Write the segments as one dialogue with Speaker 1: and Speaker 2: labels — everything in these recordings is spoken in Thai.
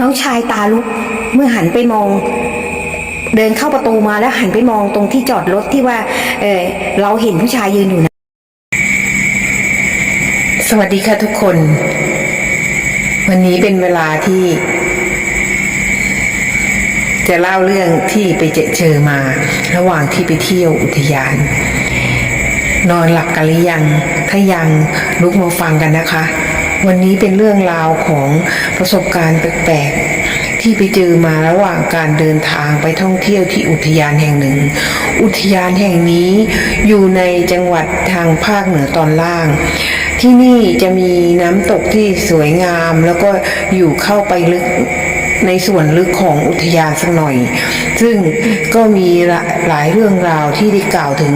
Speaker 1: น้องชายตาลุกเมื่อหันไปมอง เดินเข้าประตูมาแล้วหันไปมองตรงที่จอดรถที่ว่า เออเราเห็นผู้ชายยืนอยู่นะ
Speaker 2: สวัสดีค่ะทุกคน วันนี้เป็นเวลาที่ จะเล่าเรื่องที่ไปเจอเจอมา ระหว่างที่ไปเที่ยวอุทยาน นอนหลับกันหรือยัง ถ้ายังลุกมาฟังกันนะคะ วันนี้เป็นเรื่องราวของประสบการณ์แปลกๆ ที่ไปเจอมาระหว่างการเดินทางไปท่องเที่ยวที่อุทยานแห่งหนึ่ง อุทยานแห่งนี้อยู่ในจังหวัดทางภาคเหนือตอนล่าง ที่นี่จะมีน้ำตกที่สวยงาม แล้วก็อยู่เข้าไปลึกในส่วนลึกของอุทยานสักหน่อย ซึ่งก็มีหลายเรื่องราวที่ได้กล่าวถึง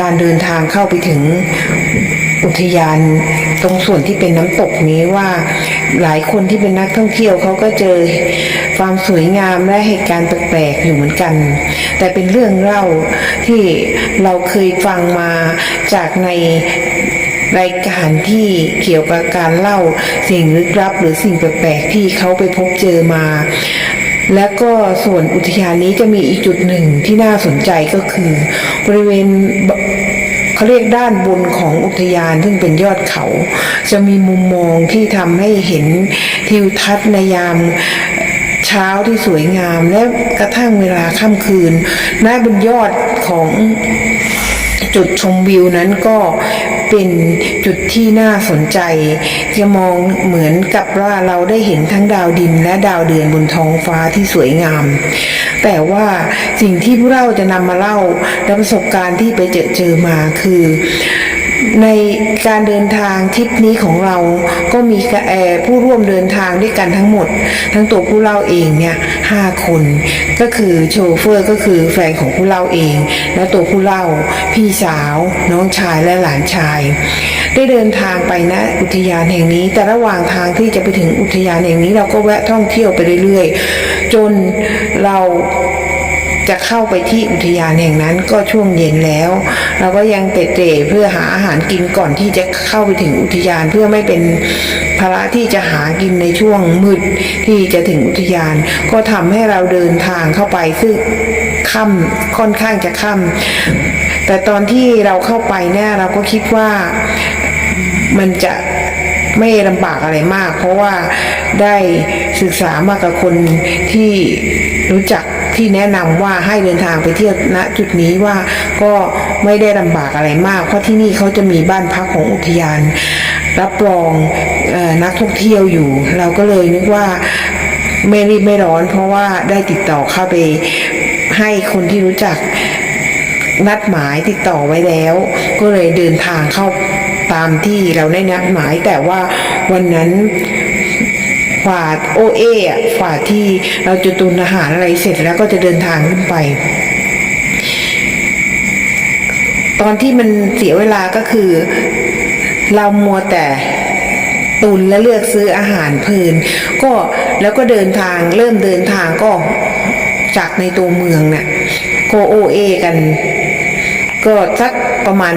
Speaker 2: การเดินทางเข้าไปถึงอุทยาน ตรงส่วนที่เป็นน้ำตกนี้ว่าหลายคนที่เป็นนักท่องเที่ยวเขาก็เจอความสวยงามและเหตุการณ์แปลกๆอยู่เหมือนกัน แต่เป็นเรื่องเล่าที่เราเคยฟังมาจากในรายการที่เกี่ยวกับการเล่าสิ่งลึกลับ หรือสิ่งแปลกๆที่เขาไปพบเจอมา และก็ส่วนอุทยานนี้จะมีอีกจุดหนึ่งที่น่าสนใจก็คือ บริเวณ เขาเรียกด้านบนของอุทยานซึ่งเป็นยอดเขา จะมีมุมมองที่ทำให้เห็นทิวทัศน์ในยามเช้าที่สวยงามและกระทั่งเวลาค่ำคืนหน้าบนยอดของจุดชมวิวนั้นก็ เป็นจุดที่น่าสนใจ จะมองเหมือนกับว่าเราได้เห็นทั้งดาวดินและดาวเดือนบนท้องฟ้าที่สวยงาม แต่ว่าสิ่งที่ผู้เล่าจะนำมาเล่าและประสบการณ์ที่ไปเจอเจอมาคือ ในการเดินทางทริปนี้ของเราก็มีเอ่อผู้ร่วมเดินทางด้วยกันทั้งหมด ทั้งตัวผู้เล่าเองเนี่ยห้าคน ก็คือโชเฟอร์ก็คือแฟนของผู้เล่าเอง และตัวผู้เล่าพี่สาว น้องชายและหลานชาย ได้เดินทางไปนะอุทยานแห่งนี้ แต่ระหว่างทางที่จะไปถึงอุทยานแห่งนี้ เราก็แวะท่องเที่ยวไปเรื่อยๆ จนเรา จะเข้าไปที่อุทยานแห่งนั้นก็ช่วงเย็นแล้ว เราก็ยังเตะเพื่อหาอาหารกินก่อนที่จะเข้าไปถึงอุทยานเพื่อไม่เป็นภาระที่จะหากินในช่วงมืดที่จะถึงอุทยาน ก็ทำให้เราเดินทางเข้าไปซึ่งค่ำค่อนข้างจะค่ำแต่ตอนที่เราเข้าไปเนี่ยเราก็คิดว่ามันจะไม่ลำบากอะไรมาก เพราะว่าได้ศึกษามากับคนที่รู้จัก ที่แนะนำว่าให้เดินทางไปเที่ยวณจุดนี้ว่าก็ไม่ได้ลำบากอะไรมาก เพราะที่นี่เขาจะมีบ้านพักของอุทยาน รับรองออนักท่องเที่ยวอยู่ เราก็เลยนึกว่าไม่รีบไม่ร้อน เพราะว่าได้ติดต่อเข้าไปให้คนที่รู้จักนัดหมายติดต่อไว้แล้ว ก็เลยเดินทางเข้าตามที่เราได้นัดหมายแต่ว่าวันนั้น ฝ่าโอเออะฝ่าที่เราจะตุนอาหารอะไรเสร็จแล้วก็จะเดินทางขึ้นไป ตอนที่มันเสียเวลาก็คือ เรามัวแต่ตุนและเลือกซื้ออาหารเพลินก็แล้วก็เดินทางเริ่มเดินทางก็จากในตัวเมืองเนี่ยก็โอเอกัน ก็สักประมาณ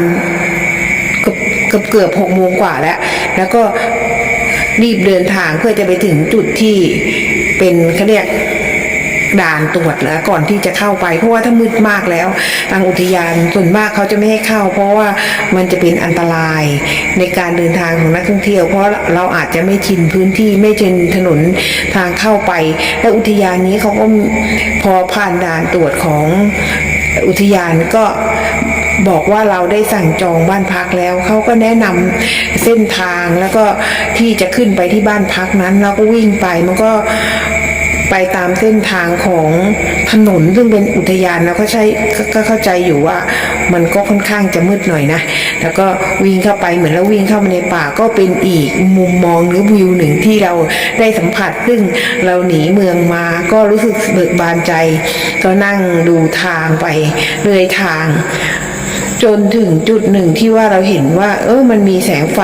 Speaker 2: เกือบเกือบเกือบหกโมงกว่าแล้ว แล้วก็ รีบเดินทางเพื่อจะไปถึงจุดที่เป็นเขาเรียกด่านตรวจแล้วก่อนที่จะเข้าไป เพราะว่าถ้ามืดมากแล้ว ทางอุทยานส่วนมากเขาจะไม่ให้เข้า เพราะว่ามันจะเป็นอันตรายในการเดินทางของนักท่องเที่ยว เพราะเราอาจจะไม่ชินพื้นที่ไม่ชินถนนทางเข้าไป และอุทยานนี้เขาก็พอผ่านด่านตรวจของอุทยานก็ บอกว่าเราได้สั่งจองบ้านพักแล้ว เขาก็แนะนำเส้นทางแล้วก็ที่จะขึ้นไปที่บ้านพักนั้น เราก็วิ่งไปมันก็ไปตามเส้นทางของถนนซึ่งเป็นอุทยานแล้วก็ใช่ก็เข้าใจอยู่ว่ามันก็ค่อนข้างจะมืดหน่อยนะ แล้วก็วิ่งเข้าไปเหมือนเราวิ่งเข้ามาในป่าก็เป็นอีกมุมมองหรือวิวหนึ่งที่เราได้สัมผัส ซึ่งเราหนีเมืองมาก็รู้สึกเบิกบานใจ ก็นั่งดูทางไปเรื่อยทาง จนถึงจุดหนึ่งที่ว่าเราเห็นว่า เออมันมีแสงไฟ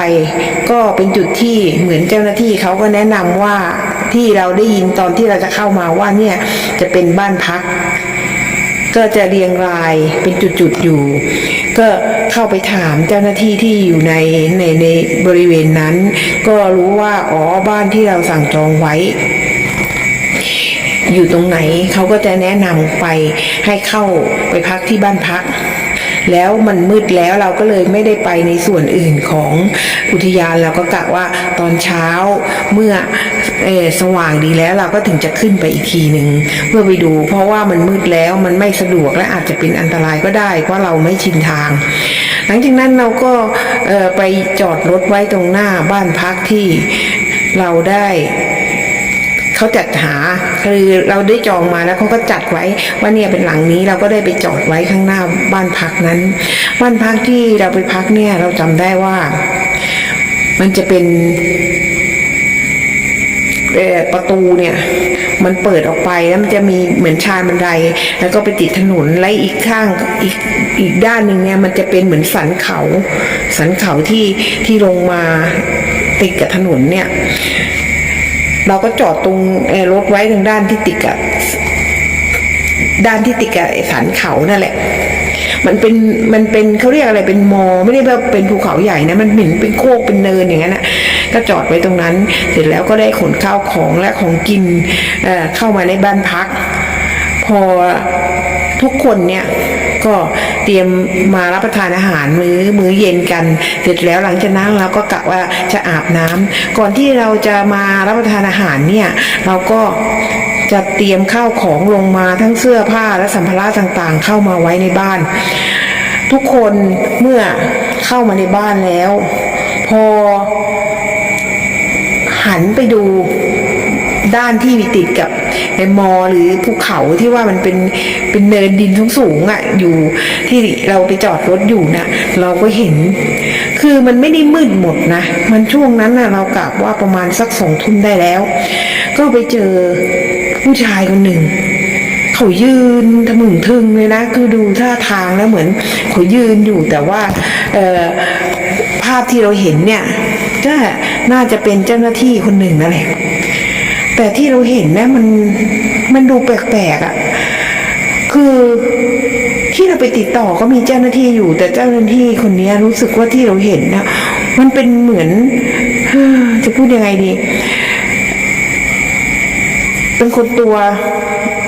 Speaker 2: ก็เป็นจุดที่เหมือนเจ้าหน้าที่เขาก็แนะนำว่าที่เราได้ยินตอนที่เราจะเข้ามาว่าเนี่ยจะเป็นบ้านพัก ก็จะเรียงรายเป็นจุดๆอยู่ ก็เข้าไปถามเจ้าหน้าที่ที่อยู่ในในในบริเวณนั้น ก็รู้ว่าอ๋อบ้านที่เราสั่งจองไว้อยู่ตรงไหนเขาก็จะแนะนำไปให้เข้าไปพักที่บ้านพัก แล้วมันมืดแล้วเราก็เลยไม่ได้ไปในส่วนอื่นของอุทยานเราก็กะว่าตอนเช้าเมื่อสว่างดีแล้วเราก็ถึงจะขึ้นไปอีกทีหนึ่งเพื่อไปดู เพราะว่ามันมืดแล้วมันไม่สะดวกและอาจจะเป็นอันตรายก็ได้ เพราะเราไม่ชินทาง หลังจากนั้นเราก็ไปจอดรถไว้ตรงหน้าบ้านพักที่เราได้ เขาจัดหาคือเราได้จองมาแล้วเขาก็จัดไว้ว่าเนี่ยเป็นหลังนี้เราก็ได้ไปจอดไว้ข้างหน้าบ้านพักนั้น บ้านพักที่เราไปพักเนี่ยเราจำได้ว่า มันจะเป็นประตูเนี่ยมันเปิดออกไปแล้วมันจะมีเหมือนชานบันได แล้วก็ไปติดถนนและอีกข้างอีกอีกด้านหนึ่งเนี่ยมันจะเป็นเหมือนสันเขา สันเขาที่ที่ลงมาติดกับถนนเนี่ย เราก็จอดตรงเอ่อรถไว้ทางด้านที่ติดกับด้านที่ติดกับสันเขานั่นแหละ มันเป็นมันเป็นเขาเรียกอะไรเป็นมอ ไม่ได้แบบเป็นภูเขาใหญ่นะ มันเหมือนเป็นโคกเป็นเนินอย่างนั้นนะก็จอดไว้ตรงนั้น เสร็จแล้วก็ได้ขนข้าวของและของกินเข้ามาในบ้านพัก พอทุกคนเนี่ย ก็เตรียมมารับประทานอาหารมื้อมื้อเย็นกัน เสร็จแล้วหลังจากนั้นเราก็กะว่าจะอาบน้ำก่อนที่เราจะมารับประทานอาหารเนี่ยเราก็จะเตรียมข้าวของลงมาทั้งเสื้อผ้าและสัมภาระต่างๆ เข้ามาไว้ในบ้าน ทุกคนเมื่อเข้ามาในบ้านแล้ว พอหันไปดู ด้านที่ติดกับไอ้มอหรือภูเขาที่ว่ามันเป็นเป็นเนินดินสูงๆอะอยู่ที่เราไปจอดรถอยู่นะเราก็เห็น คือมันไม่ได้มืดหมดนะมันช่วงนั้นนะเรากะว่าประมาณสักสองทุ่มได้แล้ว ก็ไปเจอผู้ชายคนหนึ่งเขายืนทะมึงทึงเลยนะ คือดูท่าทางแล้วเหมือนเขายืนอยู่แต่ว่าภาพที่เราเห็นเนี่ยก็น่าจะเป็นเจ้าหน้าที่คนหนึ่งนั่นแหละ แต่ที่เราเห็นนี่ยมันมันดูแปลกๆอะ่ะ คือที่เราไปติดต่อก็มีเจ้าหน้าที่อยู่ แต่เจ้าหน้าที่คนนี้รู้สึกว่าที่เราเห็นนะมันเป็นเหมือนจะพูดยังไงดี เป็นคนตัว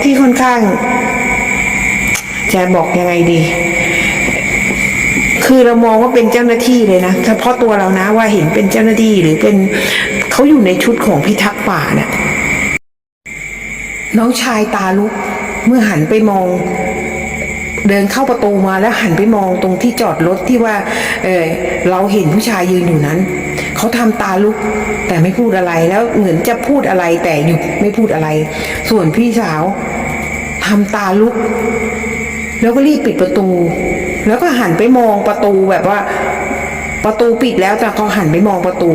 Speaker 2: ที่ค่อนข้าง จะบอกยังไงดี คือเรามองว่าเป็นเจ้าหน้าที่เลยนะเฉพาะตัวเรานะว่าเห็นเป็นเจ้าหน้าที่หรือเป็นเขาอยู่ในชุดของพิทักษ์ป่าเนี่ย น้องชายตาลุก เมื่อหันไปมอง เดินเข้าประตูมาแล้วหันไปมองตรงที่จอดรถที่ว่าเออเราเห็นผู้ชายยืนอยู่นั้น เขาทำตาลุก แต่ไม่พูดอะไรแล้วเหมือนจะพูดอะไรแต่หยุดไม่พูดอะไร ส่วนพี่สาวทำตาลุก แล้วก็รีบปิดประตู แล้วก็หันไปมองประตูแบบว่า ประตูปิดแล้วแต่เขาหันไปมองประตู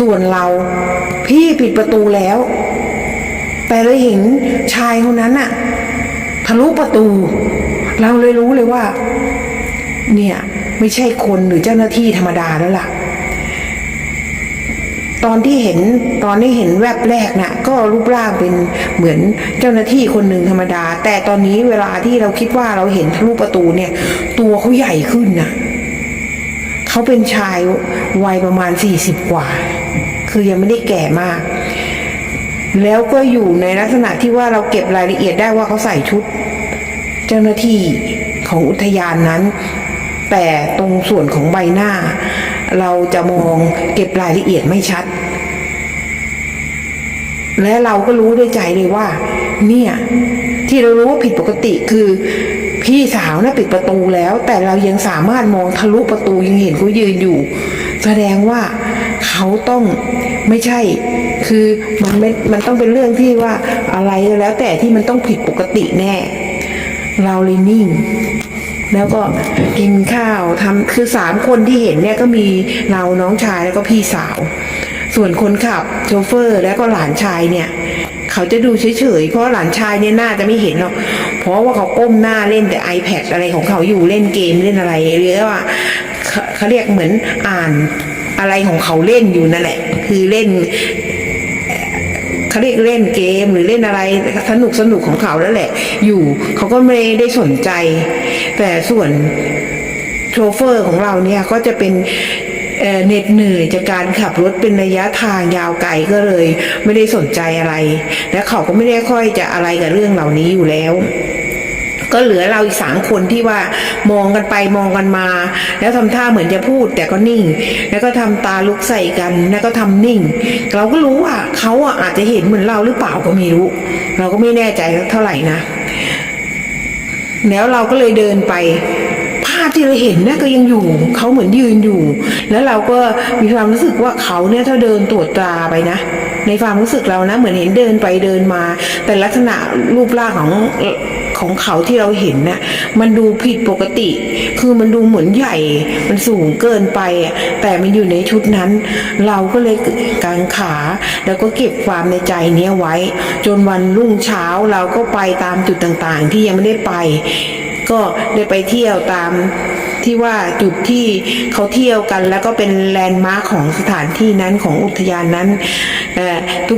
Speaker 2: ส่วนเรา พี่ปิดประตูแล้ว แต่เราเห็นชายคนนั้นอะทะลุประตู เราเลยรู้เลยว่า เนี่ยไม่ใช่คนหรือเจ้าหน้าที่ธรรมดาแล้วล่ะ ตอนที่เห็นตอนที่เห็นแวบแรกน่ะ ก็รูปร่างเป็นเหมือนเจ้าหน้าที่คนหนึ่งธรรมดา แต่ตอนนี้เวลาที่เราคิดว่าเราเห็นทะลุประตูเนี่ย ตัวเขาใหญ่ขึ้นน่ะเขาเป็นชายวัยประมาณสี่สิบกว่า คือยังไม่ได้แก่มาก แล้วก็อยู่ในลักษณะที่ว่าเราเก็บรายละเอียดได้ว่าเขาใส่ชุด เจ้าหน้าที่ของอุทยานนั้น แต่ตรงส่วนของใบหน้า เราจะมองเก็บรายละเอียดไม่ชัด และเราก็รู้ด้วยใจเลยว่า เนี่ย ที่เรารู้ว่าผิดปกติคือพี่สาวน่ะปิดประตูแล้ว แต่เรายังสามารถมองทะลุประตูยังเห็นเขายืนอยู่ แสดงว่าเขาต้องไม่ใช่ คือมันไม่มันต้องเป็นเรื่องที่ว่าอะไรแล้วแต่ที่มันต้องผิดปกติแน่ เราเลยนิ่ง แล้วก็กินข้าวทำคือสามคนที่เห็นเนี่ยก็มีเราน้องชายแล้วก็พี่สาว ส่วนคนขับโชเฟอร์แล้วก็หลานชายเนี่ยเขาจะดูเฉยๆ เพราะหลานชายเนี่ยน่าจะไม่เห็นหรอก เพราะว่าเขาก้มหน้าเล่นแต่ iPad อะไรของเขาอยู่เล่นเกมเล่นอะไรหรือว่าเขาเรียกเหมือนอ่านอะไรของเขาเล่นอยู่นั่นแหละ คือเล่น เขาเรียกเล่นเกมหรือเล่นอะไรสนุกสนุกของเขาแล้วแหละ อยู่เขาก็ไม่ได้สนใจ แต่ส่วนโชเฟอร์ของเราเนี่ยก็จะเป็นเอ่อเหน็ดเหนื่อยจากการขับรถเป็นระยะทางยาวไกลก็เลย ไม่ได้สนใจอะไร และเขาก็ไม่ได้ค่อยจะอะไรกับเรื่องเหล่านี้อยู่แล้ว ก็เหลือเราอีกสามคนที่ว่ามองกันไปมองกันมา แล้วทำท่าเหมือนจะพูด แต่ก็นิ่ง แล้วก็ทำตาลุกใส่กันแล้วก็ทำนิ่ง เราก็รู้ว่าเขาอะอาจจะเห็นเหมือนเราหรือเปล่าก็ไม่รู้ เราก็ไม่แน่ใจเท่าไหร่นะแล้วเราก็เลยเดินไปภาพที่เราเห็นนี่ยก็ยังอยู่เขาเหมือนยืนอยู่ แล้วเราก็มีความรู้สึกว่าเขาเนี่ยถ้าเดินตรวจตราไปนะ ในความรู้สึกเรานะ เหมือนเห็นเดินไปเดินมา แต่ลักษณะรูปร่างของ ของเขาที่เราเห็นน่ะมันดูผิดปกติ คือมันดูเหมือนใหญ่ มันสูงเกินไปอะแต่มันอยู่ในชุดนั้น เราก็เลยกางขาแล้วก็เก็บความในใจเนี้ยไว้ จนวันรุ่งเช้าเราก็ไปตามจุดต่างๆ ที่ยังไม่ได้ไป ก็ได้ไปเที่ยวตามที่ว่าจุดที่เขาเที่ยวกันแล้วก็เป็นแลนด์มาร์คของสถานที่นั้นของอุทยานนั้น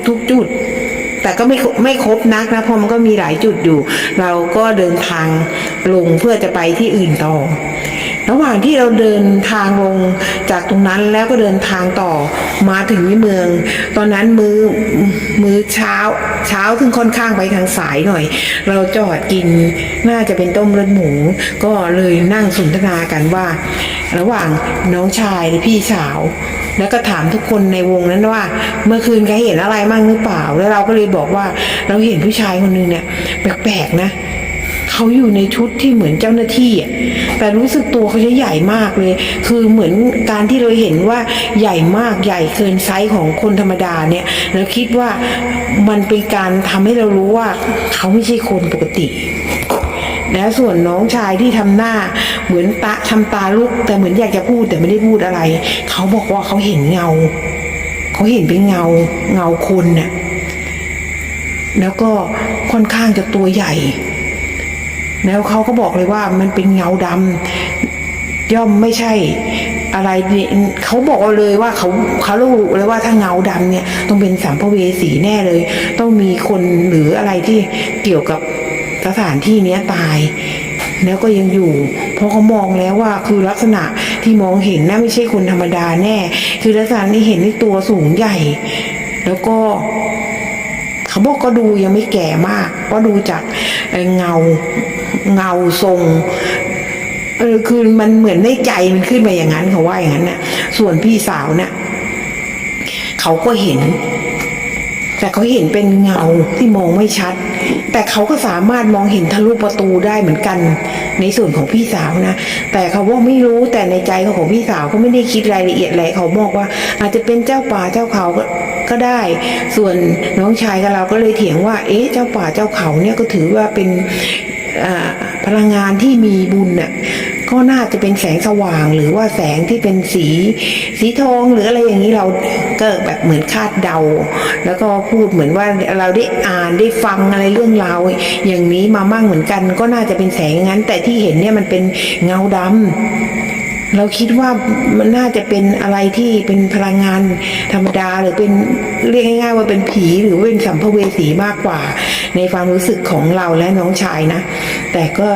Speaker 2: ทุกๆจุด แต่ก็ไม่ไม่ครบนักนะเพราะมันก็มีหลายจุดอยู่ เราก็เดินทางลงเพื่อจะไปที่อื่นต่อ ระหว่างที่เราเดินทางลงจากตรงนั้นแล้วก็เดินทางต่อมาถึงที่เมือง ตอนนั้นมือมือเช้าเช้าซึ่งค่อนข้างไปทางสายหน่อย เราจอดกินน่าจะเป็นต้มเลือดหมู ก็เลยนั่งสนทนากันว่า ระหว่างน้องชายและพี่สาว แล้วก็ถามทุกคนในวงนั้นว่า เมื่อคืนใครเห็นอะไรมั่งหรือเปล่า แล้วเราก็เลยบอกว่าเราเห็นผู้ชายคนหนึงเนี่ยแปลกๆนะเขาอยู่ในชุดที่เหมือนเจ้าหน้าที่อะแต่รู้สึกตัวเขาจะใหญ่มากเลย คือเหมือนการที่เราเห็นว่าใหญ่มากใหญ่เกินไซส์ของคนธรรมดาเนี่ยแล้วคิดว่ามันเป็นการทำให้เรารู้ว่าเขาไม่ใช่คนปกติแล้วส่วนน้องชายที่ทำหน้าเหมือนตาทำตาลุก แต่เหมือนอยากจะพูดแต่ไม่ได้พูดอะไร เขาบอกว่าเขาเห็นเงา เขาเห็นเป็นเงาเงาคนน่ะแล้วก็ค่อนข้างจะตัวใหญ่ แล้วเขาก็บอกเลยว่ามันเป็นเงาดำย่อมไม่ใช่อะไรเขาบอกเลยว่าเขาเขารู้เลยว่าถ้าเงาดำเนี่ย ต้องเป็นสัมภเวสีแน่เลย ต้องมีคนหรืออะไรที่เกี่ยวกับสถานที่เนี้ยตาย แล้วก็ยังอยู่ เพราะเขามองแล้วว่าคือลักษณะที่มองเห็นน่าไม่ใช่คนธรรมดาแน่ คือลักษณะที่เห็นในตัวสูงใหญ่ แล้วก็เขาบอกก็ดูยังไม่แก่มาก ก็ดูจากเงา เงาทรงเออคือมันเหมือนในใจมันขึ้นมาอย่างนั้นเขาว่าอย่างนั้นน่ะ ส่วนพี่สาวเนี่ยเขาก็เห็น แต่เขาเห็นเป็นเงาที่มองไม่ชัด แต่เขาก็สามารถมองเห็นทะลุประตูได้เหมือนกัน ในส่วนของพี่สาวนะแต่เขาว่าไม่รู้แต่ในใจของพี่สาวก็ไม่ได้คิดรายละเอียดอะไรเขาบอกว่า อาจจะเป็นเจ้าป่าเจ้าเขาก็ก็ได้ ส่วนน้องชายกับเราก็เลยเถียงว่า เอ๊ะ เจ้าป่าเจ้าเขาเนี่ยก็ถือว่าเป็น พลังงานที่มีบุญน่ะก็น่าจะเป็นแสงสว่างหรือว่าแสงที่เป็นสี สีทองหรืออะไรอย่างนี้เราก็แบบเหมือนคาดเดา แล้วก็พูดเหมือนว่าเราได้อ่านได้ฟังอะไรเรื่องราวอย่างนี้มามั่งเหมือนกัน ก็น่าจะเป็นแสงอย่างนั้น แต่ที่เห็นเนี่ยมันเป็นเงาดำ เราคิดว่ามันน่าจะเป็นอะไรที่เป็นพลังงานธรรมดาหรือเป็นเรียกง่ายๆว่าเป็นผีหรือเป็นสัมภเวสีมากกว่า ในความรู้สึกของเราและน้องชายนะ แต่ก็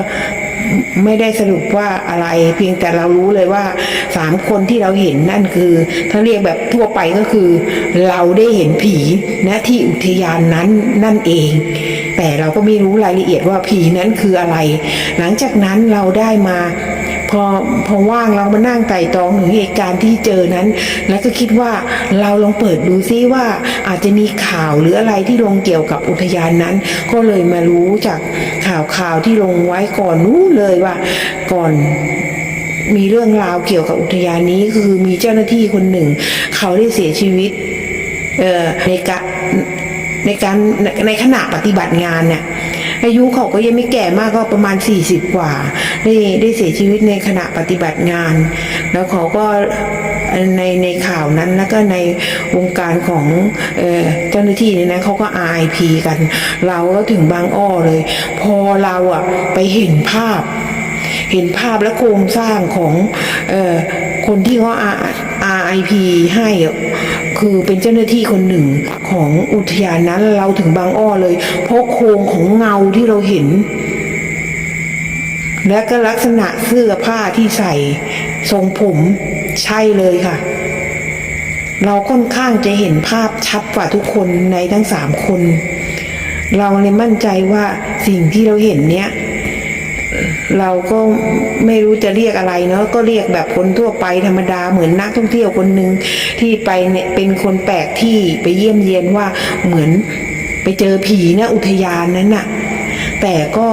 Speaker 2: ไม่ได้สรุปว่าอะไร เพียงแต่เรารู้เลยว่าสามคนที่เราเห็นนั่นคือ ถ้าเรียกแบบทั่วไปก็คือ เราได้เห็นผีณที่อุทยานนั้นนั่นเอง แต่เราก็ไม่รู้รายละเอียดว่าผีนั้นคืออะไร หลังจากนั้นเราได้มา พอพอว่างเรามานั่งไต่ตองถึงเหตุการณ์ที่เจอนั้น แล้วก็คิดว่าเราลองเปิดดูซิว่าอาจจะมีข่าวหรืออะไรที่ลงเกี่ยวกับอุทยานนั้น ก็เลยมารู้จากข่าวข่าวที่ลงไว้ก่อนนู้นเลยว่าก่อนมีเรื่องราวเกี่ยวกับอุทยานนี้คือมีเจ้าหน้าที่คนหนึ่ง เขาได้เสียชีวิตในการในการในขณะปฏิบัติงานเนี่ย อายุเขาก็ยังไม่แก่มากก็ประมาณ 40 กว่าได้ได้เสียชีวิตในขณะปฏิบัติงาน แล้วเขาก็ในในข่าวนั้นแล้วก็ในวงการของเจ้าหน้าที่เนี่ยนะเขาก็ RIP กัน เราก็ถึงบางอ้อเลย พอเราอะไปเห็นภาพ เห็นภาพและโครงสร้างของอคนที่เขา RIP ให้อะ คือเป็นเจ้าหน้าที่คนหนึ่งของอุทยานนั้นเราถึงบางอ้อเลย เพราะโครงของเงาที่เราเห็น และก็ลักษณะเสื้อผ้าที่ใส่ทรงผมใช่เลยค่ะ เราค่อนข้างจะเห็นภาพชัดกว่าทุกคนในทั้งสามคน เราเลยมั่นใจว่าสิ่งที่เราเห็นเนี้ย เราก็ไม่รู้จะเรียกอะไรเนาะก็เรียกแบบคนทั่วไปธรรมดาเหมือนนักท่องเที่ยวคนหนึ่งที่ไปเนี่ยเป็นคนแปลกที่ไปเยี่ยมเยียนว่าเหมือนไปเจอผีนะอุทยานนั้นน่ะ แต่ก็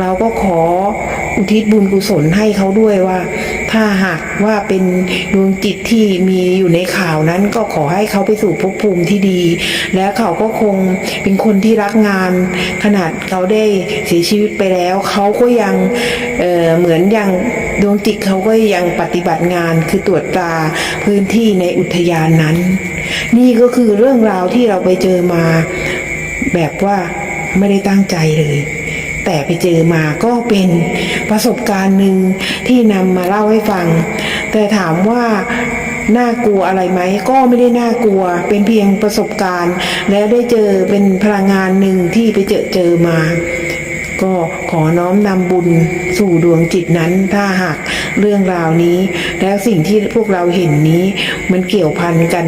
Speaker 2: เราก็ขออุทิศบุญกุศลให้เขาด้วยว่า ถ้าหากว่าเป็นดวงจิตที่มีอยู่ในข่าวนั้นก็ขอให้เขาไปสู่ภพภูมิที่ดี และเขาก็คงเป็นคนที่รักงาน ขนาดเขาได้เสียชีวิตไปแล้ว เขาก็ยังเเหมือนอย่างดวงจิตเขาก็ยังปฏิบัติงานคือตรวจตราพื้นที่ในอุทยานนั้น นี่ก็คือเรื่องราวที่เราไปเจอมาแบบว่าไม่ได้ตั้งใจเลย แต่ไปเจอมาก็เป็นประสบการณ์หนึ่งที่นำมาเล่าให้ฟัง แต่ถามว่าน่ากลัวอะไรไหมก็ไม่ได้น่ากลัว เป็นเพียงประสบการณ์ แล้วได้เจอเป็นพลังงานหนึ่งที่ไปเจอเจอมา ก็ขอน้อมนำบุญสู่ดวงจิตนั้นถ้าหากเรื่องราวนี้ แล้วสิ่งที่พวกเราเห็นนี้มันเกี่ยวพันกัน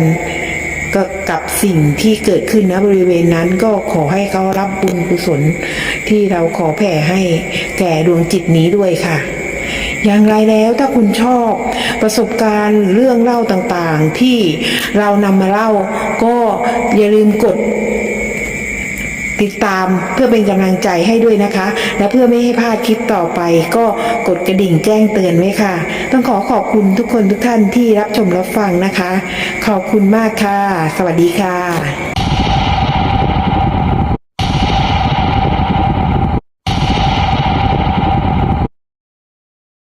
Speaker 2: ก็กับสิ่งที่เกิดขึ้นณบริเวณนั้นก็ขอให้เขารับบุญกุศล ที่เราขอแผ่ให้แก่ดวงจิตนี้ด้วยค่ะ อย่างไรแล้วถ้าคุณชอบประสบการณ์เรื่องเล่าต่างๆ ที่เรานำมาเล่าก็อย่าลืมกด ติดตามเพื่อเป็นกำลังใจให้ด้วยนะคะ และเพื่อไม่ให้พลาดคลิปต่อไป ก็กดกระดิ่งแจ้งเตือนไว้ค่ะ ต้องขอขอบคุณทุกคนทุกท่านที่รับชมรับฟังนะคะ ขอบคุณมากค่ะ สวัสดีค่ะ